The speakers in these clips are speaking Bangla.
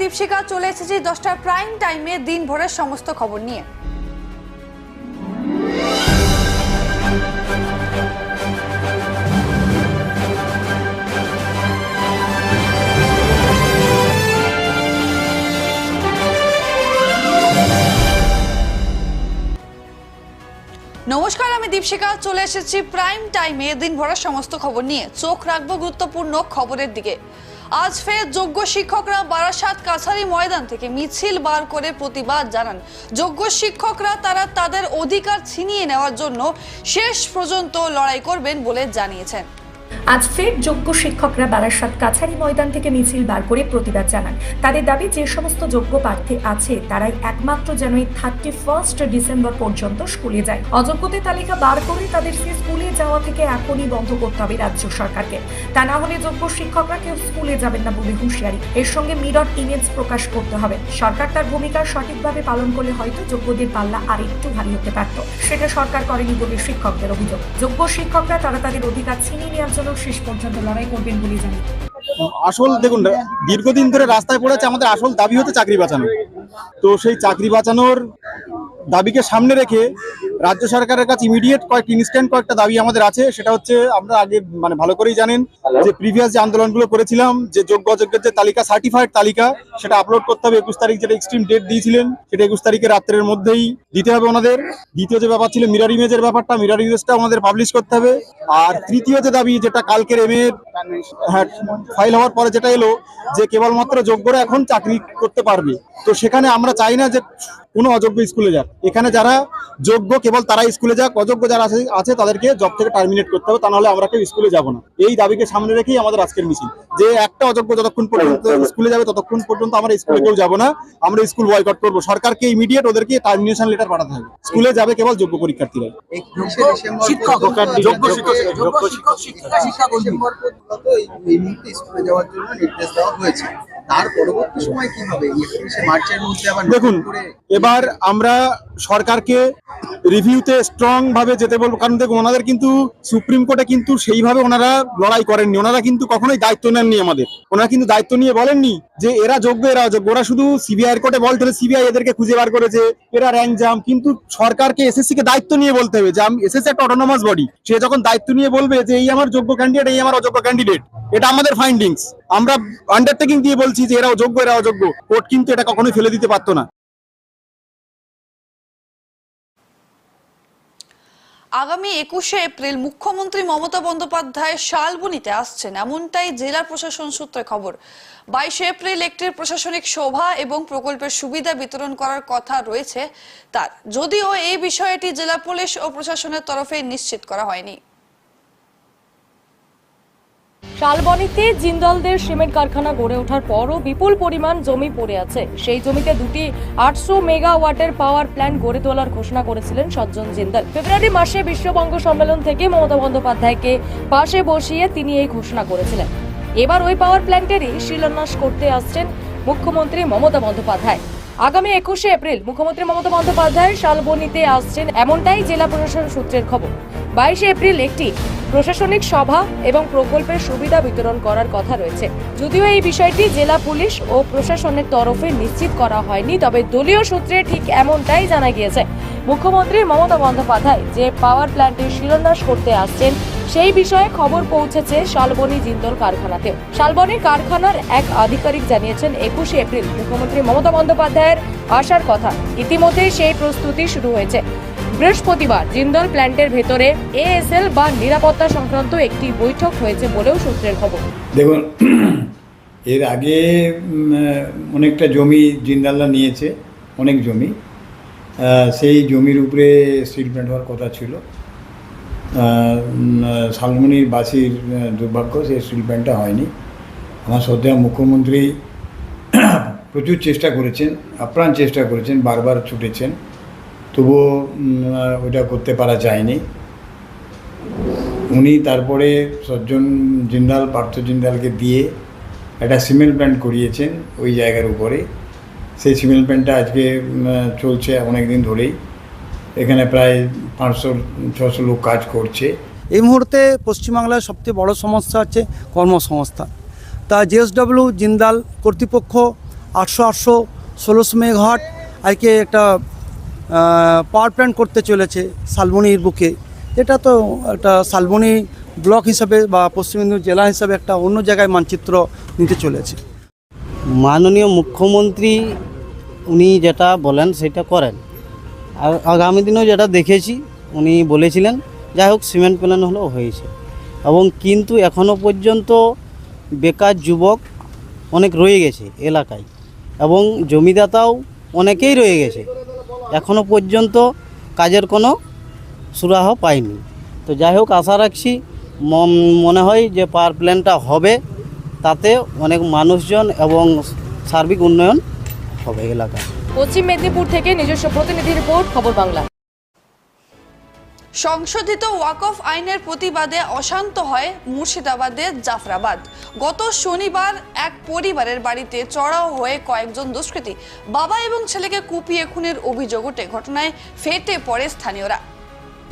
দীপশিকা চলে এসেছি দশটার প্রাইম টাইমে দিন ভরের সমস্ত খবর নিয়ে। নমস্কার আমি দীপশিকা চলে এসেছি প্রাইম টাইমে দিন ভরা সমস্ত খবর নিয়ে চোখ রাখব গুরুত্বপূর্ণ খবরের দিকে। আজ ফের যোগ্য শিক্ষকরা বারাসাত কাছারি ময়দান থেকে মিছিল বার করে প্রতিবাদ জানান। যোগ্য শিক্ষকরা তারা তাদের অধিকার ছিনিয়ে নেওয়ার জন্য শেষ পর্যন্ত লড়াই করবেন বলে জানিয়েছেন। আজ ফের যোগ্য শিক্ষকরা বারাসাত কাছারি ময়দান থেকে মিছিল বার করে প্রতিবাদ জানান। তাদের দাবি, যে সমস্ত যোগ্য প্রার্থী আছে, তারাই একমাত্র যেন এই থার্টি ফার্স্ট ডিসেম্বর পর্যন্ত স্কুলে যায়। অযোগ্যদের তালিকা বার করে তাদের স্কুলে যাওয়া থেকে এখনই বন্ধ করতে হবে রাজ্য সরকারকে। তা না হলে যোগ্য শিক্ষকরা কেউ স্কুলে যাবেন না বলে হুঁশিয়ারি। এর সঙ্গে মিরর ইমেজ প্রকাশ করতে হবে। সরকার তার ভূমিকা সঠিকভাবে পালন করলে হয়তো যোগ্যদের পাল্লা আর একটু ভারী হতে পারত। সেটা সরকার করেনি বলে শিক্ষকদের অভিযোগ। যোগ্য শিক্ষকরা, তারা তাদের অধিকার ছিনিয়ে নেওয়ার জন্য শেষ পর্যন্ত লড়াই করবেন বলে জানান আসল দেখুন, দীর্ঘদিন ধরে রাস্তায় পড়েছে আমাদের আসল দাবি হচ্ছে চাকরি বাঁচানো। তো সেই চাকরি বাঁচানোর দাবিকে সামনে রেখে রাজ্য সরকারের কাছে ইমিডিয়েট কয়েকটি ইনস্ট্যান্ট কয়েকটা দাবি আমাদের আছে। সেটা হচ্ছে আমরা আগে মানে ভালো করেই জানেন যে প্রিভিয়াস যে আন্দোলনগুলো করেছিলাম যে যোগ্য অযোগ্যের যে তালিকা সার্টিফাইড তালিকা সেটা আপলোড করতে হবে। একুশ তারিখ যেটা এক্সট্রিম ডেট দিয়েছিলেন সেটা একুশ তারিখে রাত্রের মধ্যেই দিতে হবে ওনাদের। দ্বিতীয় যে ব্যাপার ছিল মিরার ইমেজের ব্যাপারটা মিরার ইমেজটা আমাদের পাবলিশ করতে হবে। আর তৃতীয় যে দাবি যেটা কালকের এম হ্যাঁ ফাইল হওয়ার পরে যেটা এলো যে কেবলমাত্র যোগ্যরা এখন চাকরি করতে পারবে। তো সেখানে আমরা চাই না যে কোনো অযোগ্য স্কুলে যাক। এখানে যারা যোগ্য কেবল তারাই স্কুলে যাক অযোগ্য যারা আছে আছে তাদেরকে জব থেকে টার্মিনেট করতে হবে তা নাহলে আমরা কেউ স্কুলে যাব না। এই দাবিকে সামনে রেখেই আমাদের আজকের মিছিল যে একটা অযোগ্য যতক্ষণ পর্যন্ত স্কুলে যাবে ততক্ষণ পর্যন্ত আমরা স্কুলে কেউ যাব না। আমরা স্কুল বয়কট করব। সরকারকে ইমিডিয়েট ওদেরকে টার্মিনেশন লেটার পাঠাতে হবে। স্কুলে যাবে কেবল যোগ্য পরীক্ষার্থীরা একুশে ডিসেম্বর শিক্ষক, পর্যন্ত যোগ্য শিক্ষক, যোগ্য শিক্ষক শিক্ষিকা শিক্ষা ডিসেম্বর পর্যন্ত এই- এই মুহূর্তে স্কুলে যাওয়ার জন্য নির্দেশ দেওয়া হয়েছে। তার পরবর্তী সময় কি হবে? একত্রিশে মার্চের মধ্যে আবার নতুন দেখুন করে এবার আমরা সরকারকে রিভিউতে স্ট্রং ভাবে যেতে বলব, কারণ দেখুন ওনাদের কিন্তু সুপ্রিম কোর্টে কিন্তু সেইভাবে ওনারা লড়াই করেননি। ওনারা কিন্তু কখনোই দায়িত্ব নেননি আমাদের। ওনারা কিন্তু দায়িত্ব নিয়ে বলেননি যে এরা যোগ্য, এরা অযোগ্য। ওরা শুধু সিবিআই কোর্টে বলতে সিবিআই এদেরকে খুঁজে বার করেছে, এরা র্যাঙ্ক জাম কিন্তু সরকারকে এসএসসি কে দায়িত্ব নিয়ে বলতে হবে যে আমি এসএসসি একটা অটোনমাস বডি সে যখন দায়িত্ব নিয়ে বলবে যে এই আমার যোগ্য ক্যান্ডিডেট এই আমার অযোগ্য ক্যান্ডিডেট এটা আমাদের ফাইন্ডিংস আমরা আন্ডারটেকিং দিয়ে বলছি যে এরা যোগ্য এরা অযোগ্য। কোর্ট কিন্তু এটা কখনোই ফেলে দিতে পারতো না। আগামী একুশে এপ্রিল মুখ্যমন্ত্রী মমতা বন্দ্যোপাধ্যায় শালবনিতে আসছেন। এমনটাই জেলা প্রশাসন সূত্রে খবর। বাইশে এপ্রিল একটি প্রশাসনিক সভা এবং প্রকল্পের সুবিধা বিতরণ করার কথা রয়েছে তার। যদিও এই বিষয়টি জেলা পুলিশ ও প্রশাসনের তরফে নিশ্চিত করা হয়নি। শালবনিতে জিন্দলদের সিমেন্ট কারখানা গড়ে ওঠার পরও বিপুল পরিমাণ জমি পড়ে আছে। সেই জমিতে দুটি আটশো মেগাওয়াটের পাওয়ার প্ল্যান্ট গড়ে তোলার ঘোষণা করেছিলেন সজ্জন জিন্দল। ফেব্রুয়ারি মাসে বিশ্ববঙ্গ সম্মেলন থেকে মমতা বন্দ্যোপাধ্যায়কে পাশে বসিয়ে তিনি এই ঘোষণা করেছিলেন। এবার ওই পাওয়ার প্ল্যান্টেরই শিলান্যাস করতে আসছেন মুখ্যমন্ত্রী মমতা বন্দ্যোপাধ্যায়। আগামী একুশে এপ্রিল মুখ্যমন্ত্রী মমতা বন্দ্যোপাধ্যায় শালবনিতে আসছেন। এমনটাই জেলা প্রশাসন সূত্রের খবর। বাইশে এপ্রিল একটি প্রশাসনিক সভা এবং প্রকল্পের সুবিধা বিতরণ করার কথা রয়েছে। যদিও এই বিষয়টি জেলা পুলিশ ও প্রশাসনের তরফে নিশ্চিত করা হয়নি, তবে দলীয় সূত্রে ঠিক এমনটাই জানা গিয়েছে। মুখ্যমন্ত্রী মমতা বন্দ্যোপাধ্যায় যে পাওয়ার প্ল্যান্টের শিলান্যাস করতে আসছেন, সেই বিষয়ে খবর পৌঁছেছে শালবনী জিন্দল কারখানাতেও। শালবনী কারখানার এক আধিকারিক জানিয়েছেন, একুশে এপ্রিল মুখ্যমন্ত্রী মমতা বন্দ্যোপাধ্যায়ের আসার কথা। ইতিমধ্যেই সেই প্রস্তুতি শুরু হয়েছে। বৃহস্পতিবার জিন্দল প্ল্যান্টের ভেতরে এএসএল বা নিরাপত্তা সংক্রান্ত একটি বৈঠক হয়েছে বলেও সূত্রের খবর। দেখুন, এর আগে অনেকটা জমি জিন্দাল্লা নিয়েছে, অনেক জমি। সেই জমির উপরে স্টিল প্ল্যান্ট হওয়ার কথা ছিল। শালমনির বাসির দুর্ভাগ্য সেই স্টিল প্ল্যান্টটা হয়নি। আমার শ্রদ্ধা মুখ্যমন্ত্রী প্রচুর চেষ্টা করেছেন, আপ্রাণ চেষ্টা করেছেন, বারবার ছুটেছেন। তবুও ওইটা করতে পারা যায়নি। উনি তারপরে সজ্জন জিন্দাল, পার্থ জিন্দালকে দিয়ে একটা সিমেন্ট প্ল্যান্ট করিয়েছেন ওই জায়গার উপরে। সেই সিমেন্ট প্ল্যান্টটা আজকে চলছে অনেক দিন ধরেই। এখানে প্রায় পাঁচশো, ছশো লোক কাজ করছে। এই মুহূর্তে পশ্চিমবাংলার সবচেয়ে বড় সমস্যা হচ্ছে কর্মসংস্থান তা জেএসডব্লিউ জিন্দাল কর্তৃপক্ষ আটশো আটশো ষোলোশো মেঘাট আজকে একটা পাওয়ার প্ল্যান্ট করতে চলেছে শালবনির বুকে। এটা তো একটা শালবনি ব্লক হিসাবে বা পশ্চিম মেদিনীপুর জেলা হিসাবে একটা অন্য জায়গায় মানচিত্র নিতে চলেছে। মাননীয় মুখ্যমন্ত্রী, উনি যেটা বলেন সেটা করেন। আর আগামী দিনেও যেটা দেখেছি, উনি বলেছিলেন, যাই হোক সিমেন্ট প্ল্যান হলেও হয়েছে। এবং কিন্তু এখনও পর্যন্ত বেকার যুবক অনেক রয়ে গেছে এলাকায়। এবং জমিদাতাও অনেকেই রয়ে গেছে। এখনও পর্যন্ত কাজের কোনো সুরাহ পাইনি। তো যাই হোক, আশা রাখছি মনে হয় যে পাওয়ার প্ল্যানটা হবে, তাতে অনেক মানুষজন এবং সার্বিক উন্নয়ন হবে এলাকা পশ্চিম মেদিনীপুর থেকে নিজস্ব প্রতিনিধি রিপোর্ট, খবর বাংলা। সংশোধিত ওয়াকফ আইনের প্রতিবাদে অশান্ত হয় মুর্শিদাবাদের জাফরাবাদ। গত শনিবার এক পরিবারের বাড়িতে চড়াও হয়ে কয়েকজন দুষ্কৃতী বাবা এবং ছেলেকে কুপিয়ে খুনের অভিযোগ ওঠে। ঘটনায় ফেটে পড়ে স্থানীয়রা।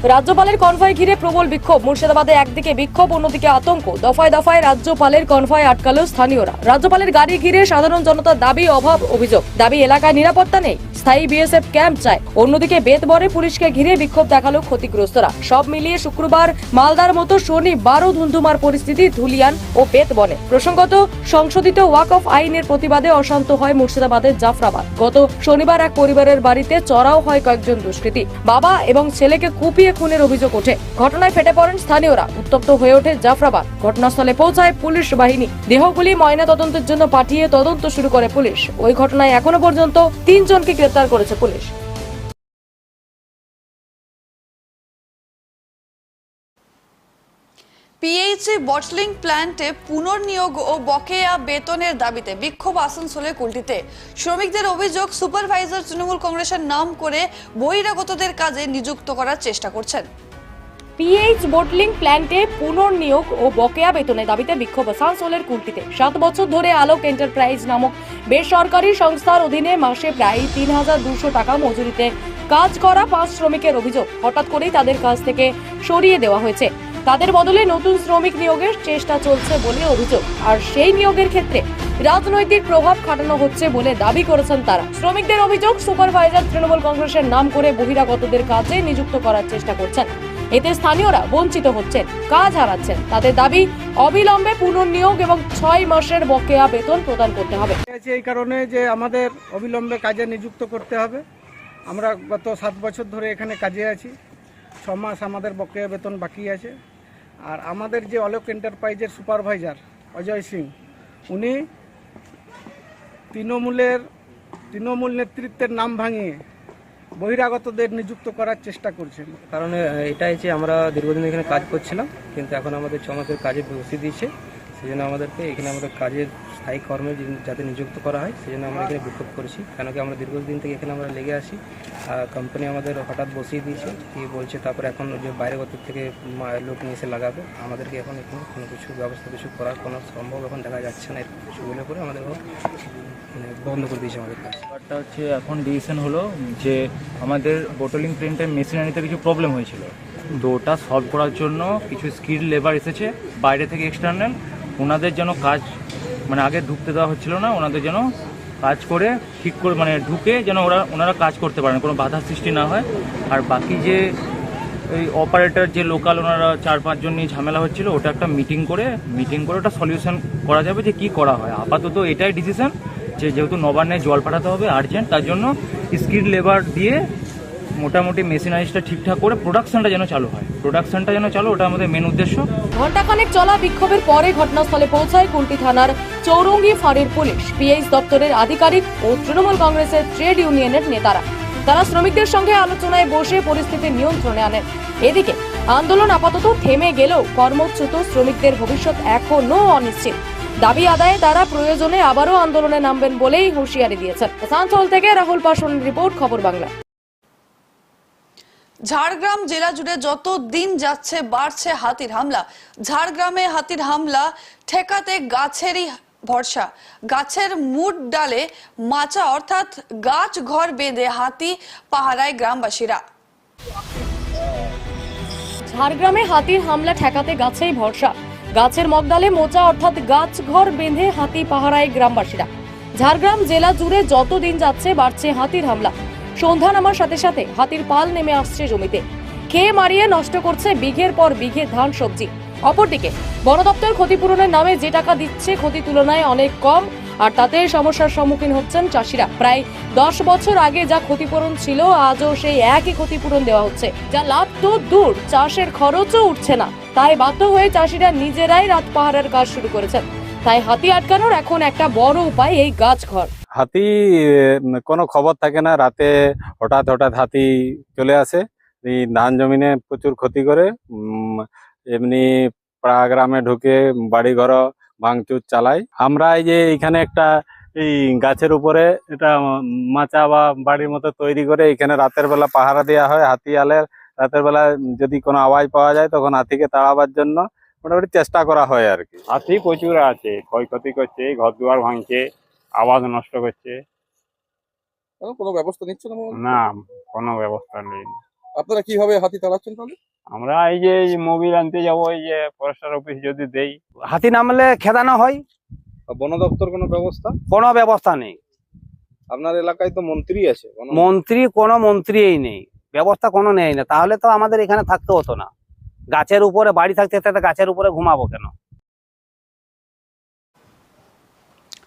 রাজ্যপালের কনভয় ঘিরে প্রবল বিক্ষোভ। মুর্শিদাবাদে একদিকে বিক্ষোভ, অন্যদিকে আতঙ্ক। দফায় দফায় রাজ্যপালের কনভয় আটকালো স্থানীয়রা। রাজ্যপালের গাড়ি ঘিরে সাধারণ জনতার দাবি, অভাব, অভিযোগ। দাবি, এলাকায় নিরাপত্তা নেই। স্থায়ী বিএসএফ ক্যাম্প চায়। অন্যদিকে বেতবরে পুলিশকে ঘিরে বিক্ষোভ দেখাল ক্ষতিগ্রস্তরা। সব মিলিয়ে শুক্রবার মালদার মতো শনি বারো ধুন্ধুমার পরিস্থিতি ধুলিয়ান ও বেতবনে প্রসঙ্গত, সংশোধিত ওয়াক অফ আইনের প্রতিবাদে অশান্ত হয় মুর্শিদাবাদের জাফরাবাদ। গত শনিবার এক পরিবারের বাড়িতে চড়াও হয় কয়েকজন দুষ্কৃতী। বাবা এবং ছেলেকে কুপিয়ে খুনের অভিযোগ ওঠে। ঘটনায় ফেটে পড়েন স্থানীয়রা। উত্তপ্ত হয়ে ওঠে জাফরাবাদ। ঘটনাস্থলে পৌঁছায় পুলিশ বাহিনী। দেহগুলি ময়না তদন্তের জন্য পাঠিয়ে তদন্ত শুরু করে পুলিশ। ওই ঘটনায় এখনও পর্যন্ত তিনজনকে গ্রেপ্তার করেছে পুলিশ। পিএইচি বটলিং প্ল্যান্টে পুনর্নিয়োগ ও বকেয়া বেতনের দাবিতে বিক্ষোভ আসানসোলের কুলটিতে। শ্রমিকদের অভিযোগ, সুপারভাইজার তৃণমূল কংগ্রেসের নাম করে বহিরাগতদের কাজে নিযুক্ত করার চেষ্টা করছেন। পিএইচ বোটলিং প্ল্যান্টে পুনর্নিয়োগ ও বকেয়া বেতনের দাবিতে বিক্ষোভ আসানসোলের কুলটিতে। সাত বছর ধরে আলোক এন্টারপ্রাইজ নামক বেসরকারি সংস্থার অধীনে মাসে প্রায় তিন হাজার দুশো টাকা মজুরিতে কাজ করা পাঁচ শ্রমিকের অভিযোগ। হঠাৎ করেই তাদের কাছ থেকে সরিয়ে দেওয়া হয়েছে। তাদের বদলে নতুন শ্রমিক নিয়োগের চেষ্টা চলছে বলে অভিযোগ। আর সেই নিয়োগের ক্ষেত্রে রাজনৈতিক প্রভাব খাটানো হচ্ছে বলে দাবি করেছেন তারা। শ্রমিকদের অভিযোগ, সুপারভাইজার তৃণমূল কংগ্রেসের নাম করে বহিরাগতদের কাজে নিযুক্ত করার চেষ্টা করছেন। এতে স্থানীয়রা বঞ্চিত হচ্ছেন, কাজ হারাচ্ছেন। তাদের দাবি, অবিলম্বে পুনর্নিয়োগ এবং ছয় মাসের বকেয়া বেতন প্রদান করতে হবে। এই কারণে যে আমাদের অবিলম্বে কাজে নিযুক্ত করতে হবে। আমরা গত সাত বছর ধরে এখানে কাজে আছি। ছ মাস আমাদের বকেয়া বেতন বাকি আছে। আর আমাদের যে অলোক এন্টারপ্রাইজের সুপারভাইজার অজয় সিং, উনি তৃণমূলের, তৃণমূল নেতৃত্বের নাম ভাঙিয়ে বহিরাগতদের নিযুক্ত করার চেষ্টা করছেন। কারণ এটাই যে আমরা দীর্ঘদিন এখানে কাজ করছিলাম, কিন্তু এখন আমাদের ছ মাসের কাজে বসিয়ে দিয়েছে, সেই জন্য আমাদেরকে এখানে আমাদের কাজের স্থায়ী কর্মে যাতে নিযুক্ত করা হয়, সেই জন্য আমরা এখানে বিক্ষোভ করেছি। কেন কি আমরা দীর্ঘদিন থেকে এখানে আমরা লেগে আসি কোম্পানি আমাদের হঠাৎ বসিয়ে দিয়েছে দিয়ে বলছে তারপর এখন যে বাইরে গত থেকে লোক নিয়ে এসে লাগাবে, আমাদেরকে এখন এখানে কোনো কিছু ব্যবস্থা, কিছু করার কোনো সম্ভব এখন দেখা যাচ্ছে না। এরকম কিছু বলে করে আমাদের মানে বন্ধ করে দিয়েছে আমাদের কাজ। ব্যাপারটা হচ্ছে এখন ডিসিশন হলো যে আমাদের বোটলিং প্রিন্টের মেশিনারিতে কিছু প্রবলেম হয়েছিল। তো ওটা সলভ করার জন্য কিছু স্কিল লেবার এসেছে, বাইরে থেকে এক্সটার্নাল ওনাদের যেন কাজ মানে আগে ঢুকতে দেওয়া হচ্ছিল না, ওনাদের যেন কাজ করে ঠিক করে মানে ঢুকে যেন ওরা, ওনারা কাজ করতে পারেন, কোনো বাধা সৃষ্টি না হয়। আর বাকি যে এই অপারেটর যে লোকাল ওনারা চার পাঁচজন নিয়ে ঝামেলা হচ্ছিল, ওটা একটা মিটিং করে মিটিং করে ওটা সলিউশন করা যাবে যে কি করা হয়। আপাতত এটাই ডিসিশন যে যেহেতু নবান্নে জল পাঠাতে হবে আর্জেন্ট তার জন্য স্কিল লেবার দিয়ে মোটামুটি মেশিনারিজটা ঠিকঠাক করে প্রোডাকশনটা যেন চালু হয়। প্রোডাকশনটা যেন চালু, ওটা আমাদের মেন উদ্দেশ্য। ঘণ্টাখানেক চলা বিক্ষোভের পরে ঘটনাস্থলে পৌঁছায় কুলটি থানার চৌরঙ্গি ফাঁড়ির পুলিশ। পিএইচ দপ্তরের আধিকারিক ও তৃণমূল কংগ্রেসের ট্রেড ইউনিয়নের নেতারা। তারা শ্রমিকদের সঙ্গে আলোচনায় বসে পরিস্থিতি নিয়ন্ত্রণে আনেন। এদিকে আন্দোলন আপাতত থেমে গেলেও কর্মচ্যুত শ্রমিকদের ভবিষ্যৎ এখনও অনিশ্চিত। দাবি আদায়ে তারা প্রয়োজনে আবারও আন্দোলনে নামবেন বলেই হুঁশিয়ারি দিয়েছেন। আসানসোল থেকে রাহুল পাশনের রিপোর্ট, খবর বাংলা। ঝাড়গ্রাম জেলা জুড়ে যত দিন যাচ্ছে, বাড়ছে হাতির হামলা। ঝাড়গ্রামে হাতির হামলা, ঠেকাতে গাছেরই ভরসা। গাছের মুড ডালে মাচা, অর্থাৎ গাছ ঘর বেঁধে হাতি পাহারায় গ্রামবাসীরা। ঝাড়গ্রামে হাতির হামলা, ঠেকাতে গাছেই ভরসা। গাছের মগডালে মোচা, অর্থাৎ গাছ ঘর বেঁধে হাতি পাহারায় গ্রামবাসীরা। ঝাড়গ্রাম জেলা জুড়ে যত দিন যাচ্ছে, বাড়ছে হাতির হামলা। সন্ধ্যা নামার সাথে সাথে হাতির পাল নেমে আসছে জমিতে। খেয়ে মারিয়ে নষ্ট করছে বিঘের পর বিঘে ধান সবজি। অপরদিকে, বন দপ্তর ক্ষতিপূরণের নামে যে টাকা দিচ্ছে ক্ষতি তুলনায় অনেক কম, আর তাতে সমস্যার সম্মুখীন হচ্ছেন চাষিরা। প্রায় দশ বছর আগে যা ক্ষতিপূরণ ছিল, আজও সেই একই ক্ষতিপূরণ দেওয়া হচ্ছে। যা লাভ তো দূর, চাষের খরচও উঠছে না। তাই বাধ্য হয়ে চাষিরা নিজেরাই রাত পাহারার কাজ শুরু করেছেন। তাই হাতি আটকানোর এখন একটা বড় উপায় এই গাছ ঘর হাতি কোনো খবর থাকে না। রাতে হঠাৎ হঠাৎ হাতি চলে আসে। এই ধান জমিনে প্রচুর ক্ষতি করে। এমনি পাড়া গ্রামে ঢুকে বাড়ি ঘর ভাঙচুর চালায়। আমরা এই যে এখানে একটা এই গাছের উপরে এটা মাচা বা বাড়ির মতো তৈরি করে এখানে রাতের বেলা পাহারা দেওয়া হয়। হাতি আলের রাতের বেলা যদি কোনো আওয়াজ পাওয়া যায় তখন হাতিকে তাড়াবার জন্য মোটামুটি চেষ্টা করা হয় আর কি। হাতি প্রচুর আছে। ক্ষয়ক্ষতি করছে, ঘর দুয়ার ভাঙছে। আওয়াজ নষ্ট করছে। কোনো? ব্যবস্থা নিচ্ছে না কোনো ব্যবস্থা নেই। আপনারা কীভাবে হাতি চালাচ্ছেন তাহলে? আমরা এই যে এই মোবিল আনতে যাব এই যে ফরেস্টার অফিস যদি দেই। হাতি নামলে খেদানো হয়। বন দপ্তর কোনো ব্যবস্থা? কোনো ব্যবস্থা নেই। আপনার এলাকায় তো মন্ত্রী আছে মন্ত্রী কোনো মন্ত্রীই নেই। ব্যবস্থা কোনো নেই না। তাহলে তো আমাদের এখানে থাকতে হতো না। গাছের উপরে বাড়ি থাকতে থাকতে গাছের উপরে ঘুমাবো কেন?